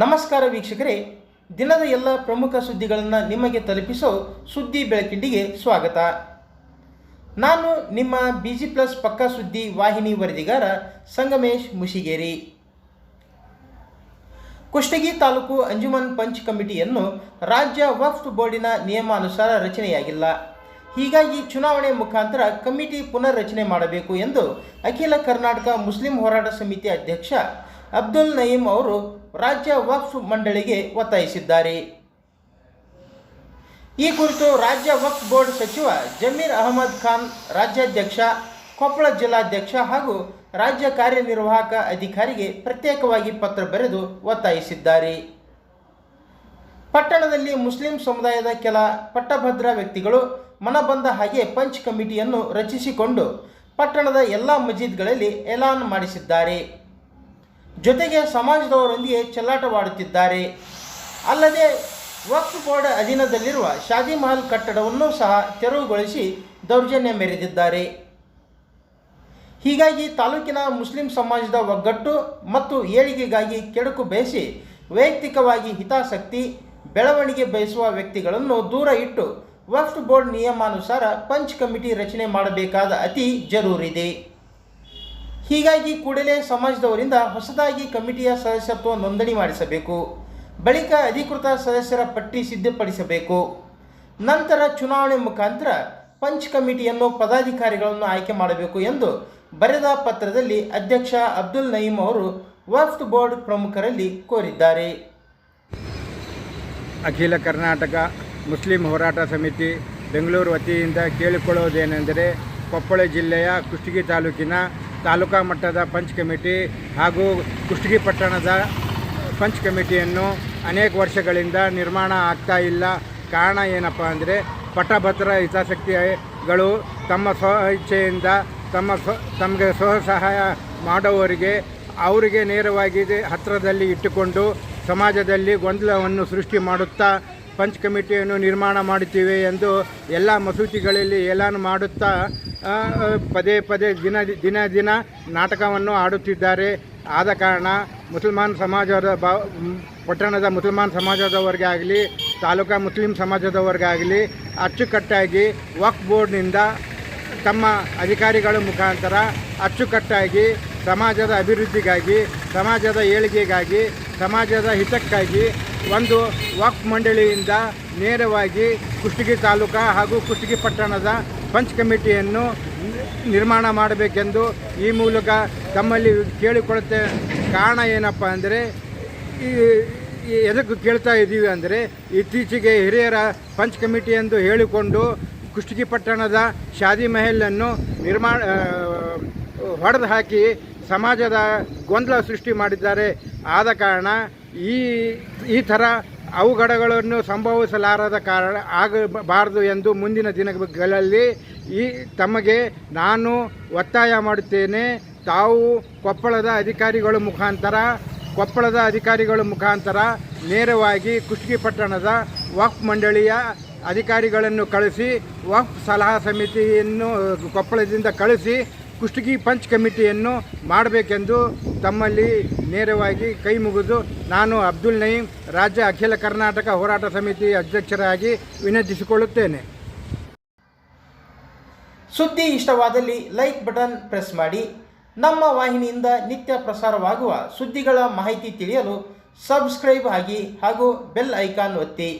ನಮಸ್ಕಾರ ವೀಕ್ಷಕರೇ. ದಿನದ ಎಲ್ಲ ಪ್ರಮುಖ ಸುದ್ದಿಗಳನ್ನು ನಿಮಗೆ ತಲುಪಿಸೋ ಸುದ್ದಿ ಬೆಳಕಿಂಡಿಗೆ ಸ್ವಾಗತ. ನಾನು ನಿಮ್ಮ ಬಿ ಜಿ ಪ್ಲಸ್ ಪಕ್ಕಾ ಸುದ್ದಿ ವಾಹಿನಿ ವರದಿಗಾರ ಸಂಗಮೇಶ್ ಮುಷಿಗೇರಿ. ಕುಷ್ಟಗಿ ತಾಲೂಕು ಅಂಜುಮನ್ ಪಂಚ್ ಕಮಿಟಿಯನ್ನು ರಾಜ್ಯ ವಕ್ಫ್ ಬೋರ್ಡಿನ ನಿಯಮಾನುಸಾರ ರಚನೆಯಾಗಿಲ್ಲ. ಹೀಗಾಗಿ ಚುನಾವಣೆ ಮುಖಾಂತರ ಕಮಿಟಿ ಪುನರ್ ರಚನೆ ಮಾಡಬೇಕು ಎಂದು ಅಖಿಲ ಕರ್ನಾಟಕ ಮುಸ್ಲಿಂ ಹೋರಾಟ ಸಮಿತಿ ಅಧ್ಯಕ್ಷ ಅಬ್ದುಲ್ ನಯೀಂ ಅವರು ರಾಜ್ಯ ವಕ್ಫ್ ಮಂಡಳಿಗೆ ಒತ್ತಾಯಿಸಿದ್ದಾರೆ. ಈ ಕುರಿತು ರಾಜ್ಯ ವಕ್ಫ್ ಬೋರ್ಡ್ ಸಚಿವ ಜಮೀರ್ ಅಹಮದ್ ಖಾನ್, ರಾಜ್ಯಾಧ್ಯಕ್ಷ, ಕೊಪ್ಪಳ ಜಿಲ್ಲಾಧ್ಯಕ್ಷ ಹಾಗೂ ರಾಜ್ಯ ಕಾರ್ಯನಿರ್ವಾಹಕ ಅಧಿಕಾರಿಗೆ ಪ್ರತ್ಯೇಕವಾಗಿ ಪತ್ರ ಬರೆದು ಒತ್ತಾಯಿಸಿದ್ದಾರೆ. ಪಟ್ಟಣದಲ್ಲಿ ಮುಸ್ಲಿಂ ಸಮುದಾಯದ ಕೆಲ ಪಟ್ಟಭದ್ರ ವ್ಯಕ್ತಿಗಳು ಮನಬಂದ ಹಾಗೆ ಪಂಚ್ ಕಮಿಟಿಯನ್ನು ರಚಿಸಿಕೊಂಡು ಪಟ್ಟಣದ ಎಲ್ಲ ಮಜೀದ್ಗಳಲ್ಲಿ ಎಲಾನ್ ಮಾಡಿಸಿದ್ದಾರೆ. ಜೊತೆಗೆ ಸಮಾಜದವರೊಂದಿಗೆ ಚೆಲ್ಲಾಟವಾಡುತ್ತಿದ್ದಾರೆ. ಅಲ್ಲದೆ ವಕ್ಫ್ ಬೋರ್ಡ್ ಅಧೀನದಲ್ಲಿರುವ ಶಾದಿ ಮಹಲ್ ಕಟ್ಟಡವನ್ನು ಸಹ ತೆರವುಗೊಳಿಸಿ ದೌರ್ಜನ್ಯ ಮೆರೆದಿದ್ದಾರೆ. ಹೀಗಾಗಿ ತಾಲೂಕಿನ ಮುಸ್ಲಿಂ ಸಮಾಜದ ಒಗ್ಗಟ್ಟು ಮತ್ತು ಏಳಿಗೆಗಾಗಿ ಕೆಡುಕು ಬಯಸಿ ವೈಯಕ್ತಿಕವಾಗಿ ಹಿತಾಸಕ್ತಿ, ಬೆಳವಣಿಗೆ ಬಯಸುವ ವ್ಯಕ್ತಿಗಳನ್ನು ದೂರ ಇಟ್ಟು ವಕ್ಫ್ ಬೋರ್ಡ್ ನಿಯಮಾನುಸಾರ ಪಂಚ್ ಕಮಿಟಿ ರಚನೆ ಮಾಡಬೇಕಾದ ಅತಿ ಜರೂರಿದೆ. ಹೀಗಾಗಿ ಕೂಡಲೇ ಸಮಾಜದವರಿಂದ ಹೊಸದಾಗಿ ಕಮಿಟಿಯ ಸದಸ್ಯತ್ವ ನೋಂದಣಿ ಮಾಡಿಸಬೇಕು. ಬಳಿಕ ಅಧಿಕೃತ ಸದಸ್ಯರ ಪಟ್ಟಿ ಸಿದ್ಧಪಡಿಸಬೇಕು. ನಂತರ ಚುನಾವಣೆ ಮುಖಾಂತರ ಪಂಚ್ ಕಮಿಟಿಯನ್ನು ಪದಾಧಿಕಾರಿಗಳನ್ನು ಆಯ್ಕೆ ಮಾಡಬೇಕು ಎಂದು ಬರೆದ ಪತ್ರದಲ್ಲಿ ಅಧ್ಯಕ್ಷ ಅಬ್ದುಲ್ ನಯೀಮ್ ಅವರು ವಕ್ಫ್ ಬೋರ್ಡ್ ಪ್ರಮುಖರಲ್ಲಿ ಕೋರಿದ್ದಾರೆ. ಅಖಿಲ ಕರ್ನಾಟಕ ಮುಸ್ಲಿಂ ಹೋರಾಟ ಸಮಿತಿ ಬೆಂಗಳೂರು ವತಿಯಿಂದ ಕೇಳಿಕೊಳ್ಳುವುದೇನೆಂದರೆ ಕೊಪ್ಪಳ ಜಿಲ್ಲೆಯ ಕುಷ್ಟಗಿ ತಾಲೂಕಿನ ತಾಲೂಕಾ ಮಟ್ಟದ ಪಂಚ್ ಕಮಿಟಿ ಹಾಗೂ ಕುಷ್ಟಗಿ ಪಟ್ಟಣದ ಪಂಚ್ ಕಮಿಟಿಯನ್ನು ಅನೇಕ ವರ್ಷಗಳಿಂದ ನಿರ್ಮಾಣ ಆಗ್ತಾ ಇಲ್ಲ. ಕಾರಣ ಏನಪ್ಪ ಅಂದರೆ ಪಟ್ಟಭದ್ರ ಹಿತಾಸಕ್ತಿಗಳು ತಮ್ಮ ಸ್ವ ಇಚ್ಛೆಯಿಂದ ತಮ್ಮ ಸ್ವ, ತಮಗೆ ಸ್ವಸಹಾಯ ಮಾಡುವವರಿಗೆ ಅವರಿಗೆ ನೇರವಾಗಿ ಹತ್ತಿರದಲ್ಲಿ ಇಟ್ಟುಕೊಂಡು ಸಮಾಜದಲ್ಲಿ ಗೊಂದಲವನ್ನು ಸೃಷ್ಟಿ ಮಾಡುತ್ತಾ ಪಂಚ್ ಕಮಿಟಿಯನ್ನು ನಿರ್ಮಾಣ ಮಾಡುತ್ತೀವಿ ಎಂದು ಎಲ್ಲ ಮಸೂತಿಗಳಲ್ಲಿ ಏಲಾನು ಮಾಡುತ್ತಾ ಪದೇ ಪದೇ ದಿನ ದಿನ ದಿನ ನಾಟಕವನ್ನು ಆಡುತ್ತಿದ್ದಾರೆ. ಆದ ಕಾರಣ ಮುಸಲ್ಮಾನ್ ಸಮಾಜದ ಬಾ ಪಟ್ಟಣದ ಮುಸಲ್ಮಾನ್ ಸಮಾಜದವರಿಗೆ ಆಗಲಿ, ತಾಲೂಕಾ ಮುಸ್ಲಿಂ ಸಮಾಜದವರಿಗಾಗಲಿ ಅಚ್ಚುಕಟ್ಟಾಗಿ ವಕ್ಫ್ ಬೋರ್ಡ್ನಿಂದ ತಮ್ಮ ಅಧಿಕಾರಿಗಳ ಮುಖಾಂತರ ಅಚ್ಚುಕಟ್ಟಾಗಿ ಸಮಾಜದ ಅಭಿವೃದ್ಧಿಗಾಗಿ, ಸಮಾಜದ ಏಳಿಗೆಗಾಗಿ, ಸಮಾಜದ ಹಿತಕ್ಕಾಗಿ ಒಂದು ವಕ್ ಮಂಡಳಿಯಿಂದ ನೇರವಾಗಿ ಕುಷ್ಟಗಿ ತಾಲೂಕಾ ಹಾಗೂ ಕುಷ್ಟಗಿ ಪಟ್ಟಣದ ಪಂಚ್ ಕಮಿಟಿಯನ್ನು ನಿರ್ಮಾಣ ಮಾಡಬೇಕೆಂದು ಈ ಮೂಲಕ ತಮ್ಮಲ್ಲಿ ಕೇಳಿಕೊಳ್ಳುತ್ತೆ ಕಾರಣ ಏನಪ್ಪ ಅಂದರೆ ಈ ಎದಕ್ಕೆ ಕೇಳ್ತಾ ಇದ್ದೀವಿ ಅಂದರೆ ಇತ್ತೀಚೆಗೆ ಹಿರಿಯರ ಪಂಚ್ ಕಮಿಟಿ ಎಂದು ಹೇಳಿಕೊಂಡು ಕುಷ್ಟಗಿ ಪಟ್ಟಣದ ಶಾದಿ ಮಹಲನ್ನು ನಿರ್ಮಾಣ ಹೊಡೆದು ಹಾಕಿ ಸಮಾಜದ ಗೊಂದಲ ಸೃಷ್ಟಿ ಮಾಡಿದ್ದಾರೆ. ಆದ ಕಾರಣ ಈ ಈ ಥರ ಅವಘಡಗಳನ್ನು ಸಂಭವಿಸಲಾರದ ಕಾರಣ ಆಗಬಾರದು ಎಂದು ಮುಂದಿನ ದಿನಗಳಲ್ಲಿ ಈ ತಮಗೆ ನಾನು ಒತ್ತಾಯ ಮಾಡುತ್ತೇನೆ. ತಾವು ಕೊಪ್ಪಳದ ಅಧಿಕಾರಿಗಳ ಮುಖಾಂತರ, ಕೊಪ್ಪಳದ ಅಧಿಕಾರಿಗಳ ಮುಖಾಂತರ ನೇರವಾಗಿ ಕುಷ್ಟಗಿ ಪಟ್ಟಣದ ವಕ್ಫ್ ಮಂಡಳಿಯ ಅಧಿಕಾರಿಗಳನ್ನು ಕಳಿಸಿ, ವಕ್ಫ್ ಸಲಹಾ ಸಮಿತಿಯನ್ನು, ಕೊಪ್ಪಳದಿಂದ ಕಳಿಸಿ ಕುಷ್ಟಗಿ ಪಂಚ್ ಕಮಿಟಿಯನ್ನು ಮಾಡಬೇಕೆಂದು ತಮ್ಮಲ್ಲಿ ನೇರವಾಗಿ ಕೈ ಮುಗಿದು ನಾನು ಅಬ್ದುಲ್ ನಯೀಂ ರಾಜ್ಯ ಅಖಿಲ ಕರ್ನಾಟಕ ಹೋರಾಟ ಸಮಿತಿ ಅಧ್ಯಕ್ಷರಾಗಿ ವಿನಂತಿಸಿಕೊಳ್ಳುತ್ತೇನೆ. ಸುದ್ದಿ ಇಷ್ಟವಾದಲ್ಲಿ ಲೈಕ್ ಬಟನ್ ಪ್ರೆಸ್ ಮಾಡಿ. ನಮ್ಮ ವಾಹಿನಿಯಿಂದ ನಿತ್ಯ ಪ್ರಸಾರವಾಗುವ ಸುದ್ದಿಗಳ ಮಾಹಿತಿ ತಿಳಿಯಲು ಸಬ್ಸ್ಕ್ರೈಬ್ ಆಗಿ ಹಾಗೂ ಬೆಲ್ ಐಕಾನ್ ಒತ್ತಿ.